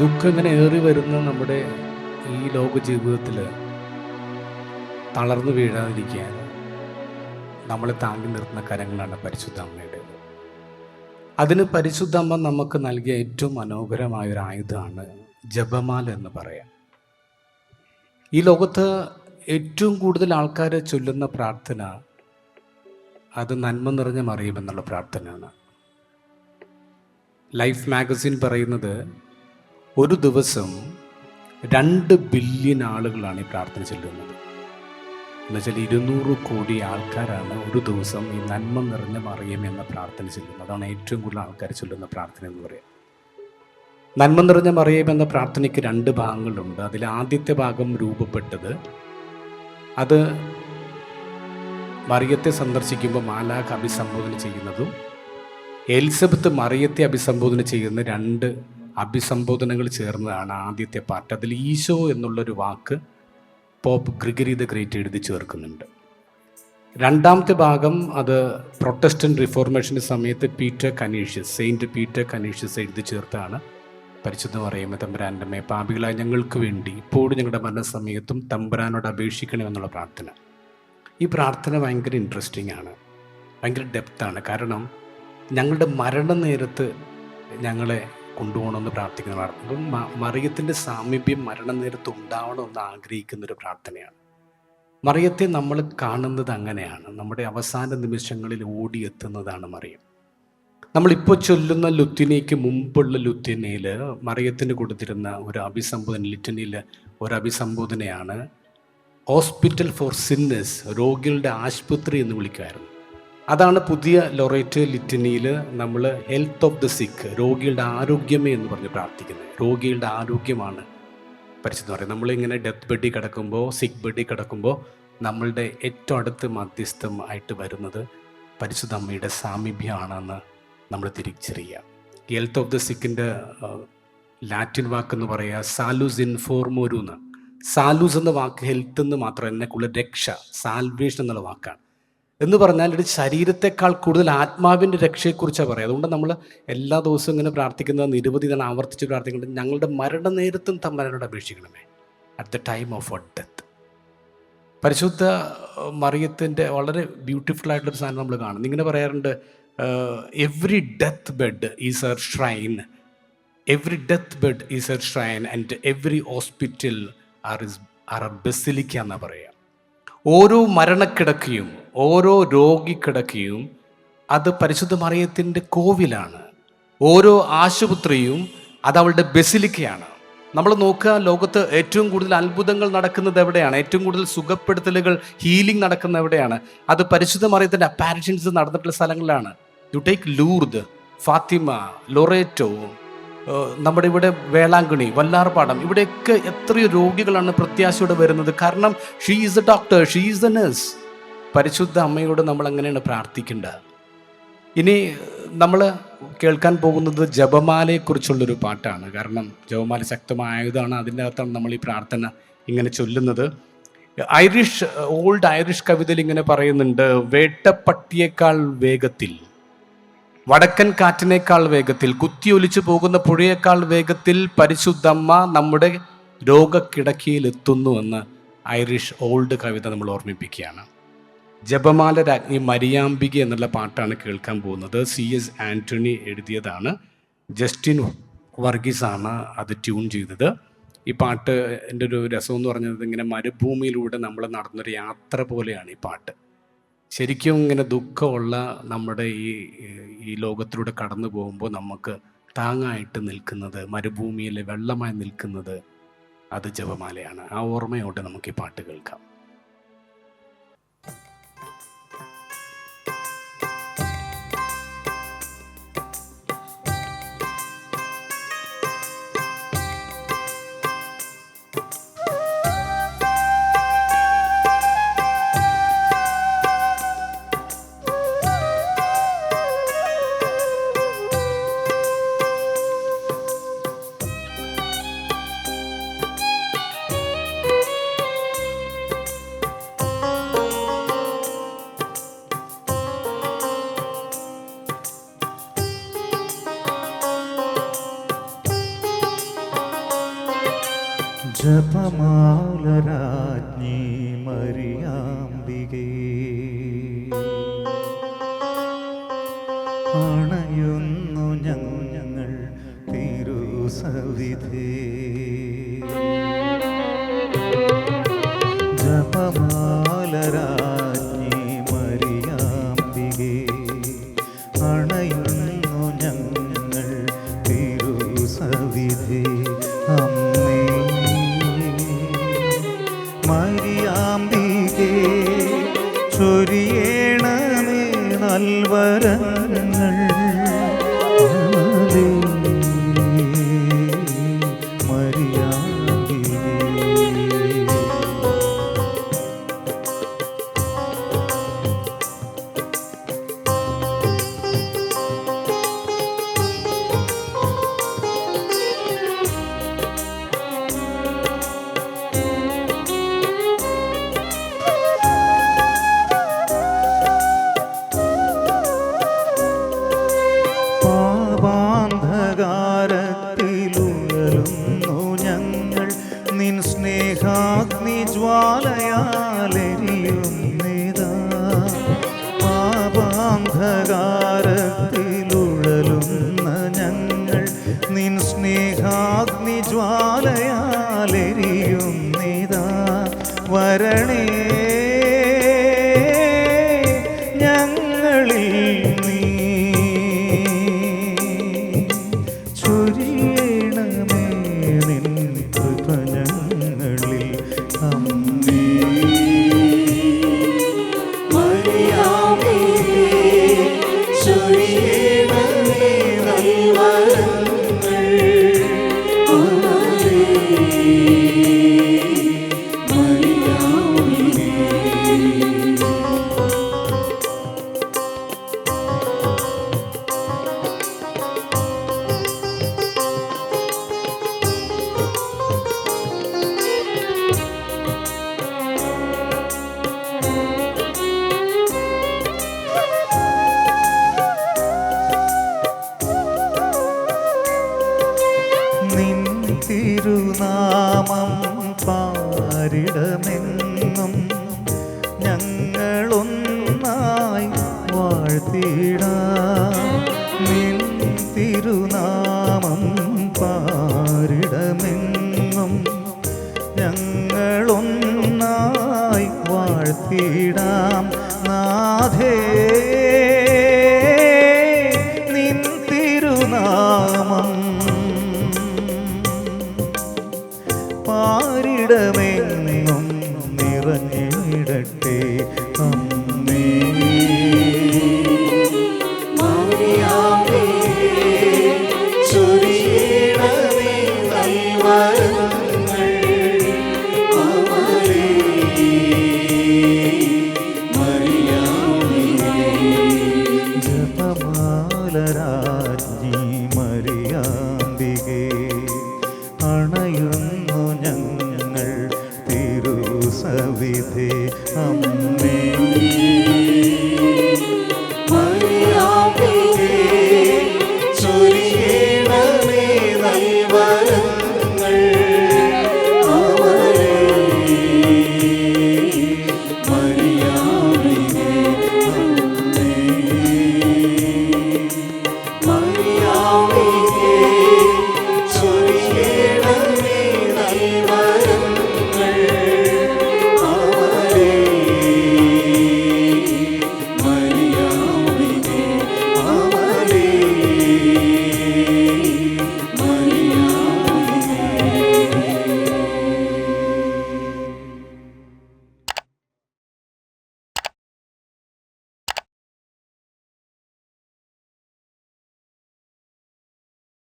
ദുഃഖം ഇങ്ങനെ ഏറി വരുന്ന നമ്മുടെ ഈ ലോക ജീവിതത്തിൽ തളർന്നു വീഴാതിരിക്കാൻ നമ്മളെ താങ്ങി നിർത്തുന്ന കരങ്ങളാണ് പരിശുദ്ധ അമ്മയുടെ അതിന് പരിശുദ്ധ അമ്മ നമുക്ക് നൽകിയ ഏറ്റവും മനോഹരമായ ഒരു ആയുധമാണ് ജപമാല എന്ന് പറയാം. ഈ ലോകത്ത് ഏറ്റവും കൂടുതൽ ആൾക്കാർ ചൊല്ലുന്ന പ്രാർത്ഥന അത് നന്മ നിറഞ്ഞ മറിയുമെന്നുള്ള പ്രാർത്ഥനയാണ്. ലൈഫ് മാഗസിൻ പറയുന്നത് ഒരു ദിവസം രണ്ട് ബില്യൺ ആളുകളാണ് ഈ പ്രാർത്ഥന ചെല്ലുന്നത്. എന്നുവെച്ചാൽ ഇരുന്നൂറ് കോടി ആൾക്കാരാണ് ഒരു ദിവസം ഈ നന്മ നിറഞ്ഞ മറിയം എന്ന പ്രാർത്ഥന ചെല്ലുന്നത്. അതാണ് ഏറ്റവും കൂടുതൽ ആൾക്കാർ ചൊല്ലുന്ന പ്രാർത്ഥന എന്ന് പറയാം. നന്മ നിറഞ്ഞ മറിയം എന്ന പ്രാർത്ഥനയ്ക്ക് രണ്ട് ഭാഗങ്ങളുണ്ട്. അതിൽ ആദ്യത്തെ ഭാഗം രൂപപ്പെട്ടത് അത് മറിയത്തെ സന്ദർശിക്കുമ്പോൾ മാലാഖ് അഭിസംബോധന ചെയ്യുന്നതും എലിസബത്ത് മറിയത്തെ അഭിസംബോധന ചെയ്യുന്ന രണ്ട് അഭിസംബോധനകൾ ചേർന്നതാണ് ആദ്യത്തെ പാർട്ട്. അതിൽ ഈശോ എന്നുള്ളൊരു വാക്ക് പോപ്പ് ഗ്രിഗരി ദ ഗ്രേറ്റ് എഴുതി ചേർക്കുന്നുണ്ട്. രണ്ടാമത്തെ ഭാഗം അത് പ്രൊട്ടസ്റ്റന്റ് റിഫോർമേഷന്റെ സമയത്ത് Peter Canisius Saint Peter Canisius എഴുതി ചേർത്താണ്. പരിശുദ്ധ പറയുമ്പോൾ തമ്പുരാന്റെ പാപികളായ ഞങ്ങൾക്ക് വേണ്ടി ഇപ്പോഴും ഞങ്ങളുടെ മരണസമയത്തും തമ്പുരാനോട് അപേക്ഷിക്കണമെന്നുള്ള പ്രാർത്ഥന. ഈ പ്രാർത്ഥന ഭയങ്കര ഇൻട്രസ്റ്റിംഗ് ആണ്. ഭയങ്കര ഡെപ്താണ് കാരണം ഞങ്ങളുടെ മരണ നേരത്ത് ഞങ്ങളെ കൊണ്ടുപോകണമെന്ന് പ്രാർത്ഥിക്കുന്ന പ്രാർത്ഥന അപ്പം മറിയത്തിന്റെ സാമീപ്യം മരണനേരത്ത് ഉണ്ടാവണമെന്ന് ആഗ്രഹിക്കുന്ന ഒരു പ്രാർത്ഥനയാണ്. മറിയത്തെ നമ്മൾ കാണുന്നത് അങ്ങനെയാണ്. നമ്മുടെ അവസാന നിമിഷങ്ങളിൽ ഓടിയെത്തുന്നതാണ് മറിയം. നമ്മളിപ്പോൾ ചൊല്ലുന്ന ലുത്തിനയ്ക്ക് മുമ്പുള്ള ലുത്തിനയിൽ മറിയത്തിന് കൊടുത്തിരുന്ന ഒരു അഭിസംബോധന ലിറ്റനിയിൽ ഒരു അഭിസംബോധനയാണ് ഹോസ്പിറ്റൽ ഫോർ സിന്നസ് രോഗികളുടെ ആശുപത്രി എന്ന് വിളിക്കുമായിരുന്നു. അതാണ് പുതിയ ലൊറേറ്റ് ലിറ്റനിയിൽ നമ്മൾ ഹെൽത്ത് ഓഫ് ദ സിക്ക് രോഗികളുടെ ആരോഗ്യമേ എന്ന് പറഞ്ഞ് പ്രാർത്ഥിക്കുന്നത്. രോഗികളുടെ ആരോഗ്യമാണ് പരിശുദ്ധം പറയുന്നത്. നമ്മളിങ്ങനെ ഡെത്ത് ബെഡിൽ കിടക്കുമ്പോൾ സിക്ക് ബെഡിൽ കിടക്കുമ്പോൾ നമ്മളുടെ ഏറ്റവും അടുത്ത് മധ്യസ്ഥം ആയിട്ട് വരുന്നത് പരിശുദ്ധ അമ്മയുടെ സാമീപ്യമാണെന്ന് നമ്മൾ തിരിച്ചറിയുക. ഹെൽത്ത് ഓഫ് ദ സിക്കിന്റെ ലാറ്റിൻ വാക്കെന്ന് പറയുക സാലൂസ് ഇൻ ഫോർമോരു എന്ന് സാലൂസ് എന്ന വാക്ക് ഹെൽത്ത് എന്ന് മാത്രം എന്നെക്കുള്ള രക്ഷ സാൽവേഷൻ എന്നുള്ള വാക്കാണ്. എന്ന് പറഞ്ഞാൽ ഒരു ശരീരത്തെക്കാൾ കൂടുതൽ ആത്മാവിന്റെ രക്ഷയെക്കുറിച്ചാണ് പറയുക. അതുകൊണ്ട് നമ്മൾ എല്ലാ ദിവസവും ഇങ്ങനെ പ്രാർത്ഥിക്കുന്നത് നിരവധി തവണ ആവർത്തിച്ച് പ്രാർത്ഥിക്കുന്നത് ഞങ്ങളുടെ മരണനേരത്തും തമ്പരനോട് അപേക്ഷിക്കണമേ. At the time of our death പരിശുദ്ധ മറിയത്തിന്റെ വളരെ ബ്യൂട്ടിഫുൾ ആയിട്ടൊരു സാധനം നമ്മൾ കാണുന്നു ഇങ്ങനെ പറയാറുണ്ട് every deathbed is her shrine every deathbed is her shrine and every hospital are is are a basilica എന്നാണ് പറയുക. ഓരോ മരണക്കിടക്കയും ഓരോ രോഗിക്കിടക്കയും അത് പരിശുദ്ധ മറിയത്തിന്റെ കോവിലാണ്. ഓരോ ആശുപത്രിയും അത് അവളുടെ ബസിലിക്കയാണ്. നമ്മൾ നോക്കുക ലോകത്ത് ഏറ്റവും കൂടുതൽ അത്ഭുതങ്ങൾ നടക്കുന്നത് എവിടെയാണ്? ഏറ്റവും കൂടുതൽ സുഖപ്പെടുത്തലുകൾ ഹീലിംഗ് നടക്കുന്ന എവിടെയാണ്? അത് പരിശുദ്ധ മറിയത്തിന്റെ അപ്പാരിഷൻസ് നടന്നിട്ടുള്ള സ്ഥലങ്ങളിലാണ്. You take Lourdes Fatima Loreto നമ്മുടെ ഇവിടെ വേളാങ്കണി വല്ലാർപാടം ഇവിടെയൊക്കെ എത്രയോ രോഗികളാണ് പ്രത്യാശയോടെ വരുന്നത്. കാരണം she is a doctor she is a nurse പരിശുദ്ധ അമ്മയോട് നമ്മൾ അങ്ങനെയാണ് പ്രാർത്ഥിക്കേണ്ടത്? ഇനി നമ്മൾ കേൾക്കാൻ പോകുന്നത് ജപമാലയെക്കുറിച്ചുള്ളൊരു പാട്ടാണ്. കാരണം ജപമാല ശക്തമായതാണ്. അതിന്റെ അകത്താണ് നമ്മൾ ഈ പ്രാർത്ഥന ഇങ്ങനെ ചൊല്ലുന്നത്. ഐറിഷ് ഓൾഡ് ഐറിഷ് കവിതയിൽ ഇങ്ങനെ പറയുന്നുണ്ട് വേട്ടപ്പട്ടിയേക്കാൾ വേഗത്തിൽ വടക്കൻ കാറ്റിനേക്കാൾ വേഗത്തിൽ കുത്തിയൊലിച്ചു പോകുന്ന പുഴയേക്കാൾ വേഗത്തിൽ പരിശുദ്ധമ്മ നമ്മുടെ രോഗക്കിടക്കിയിലെത്തുന്നു എന്ന് ഐറിഷ് ഓൾഡ് കവിത നമ്മൾ ഓർമ്മിപ്പിക്കുകയാണ്. ജപമാല രാജ്ഞി മരിയാംബിക എന്നുള്ള പാട്ടാണ് കേൾക്കാൻ പോകുന്നത്. സി എസ് ആന്റണി എഴുതിയതാണ്. ജസ്റ്റിൻ വർഗീസാണ് അത് ട്യൂൺ ചെയ്തത്. ഈ പാട്ട് എന്റെ ഒരു രസം എന്ന് പറഞ്ഞത് ഇങ്ങനെ മരുഭൂമിയിലൂടെ നമ്മൾ നടന്നൊരു യാത്ര പോലെയാണ് ഈ പാട്ട്. ശരിക്കും ഇങ്ങനെ ദുഃഖമുള്ള നമ്മുടെ ഈ ഈ ലോകത്തിലൂടെ കടന്നു പോകുമ്പോൾ നമുക്ക് താങ്ങായിട്ട് നിൽക്കുന്നത് മരുഭൂമിയിൽ വെള്ളമായി നിൽക്കുന്നത് അത് ജപമാലയാണ്. ആ ഓർമ്മയോടെ നമുക്ക് ഈ പാട്ട് കേൾക്കാം ും. ജപമാലരാജ്ഞി മറിയാമ്പികേ അണയുന്നു ഞങ്ങൾ തിരുസവിധേ. ജപമാലരാജ്ഞി ചൊരിയേണമേ നൽവരങ്ങൾ. ജ്വാലയാലെരിയുന്നിതാ പാപാന്ധകാരത്തിലുഴലുന്ന ഞങ്ങൾ സ്നേഹാഗ്നി വരണേ തേടാം നാഥേ. നിൻ തിരുനാമം പാരിടം അമ്മേ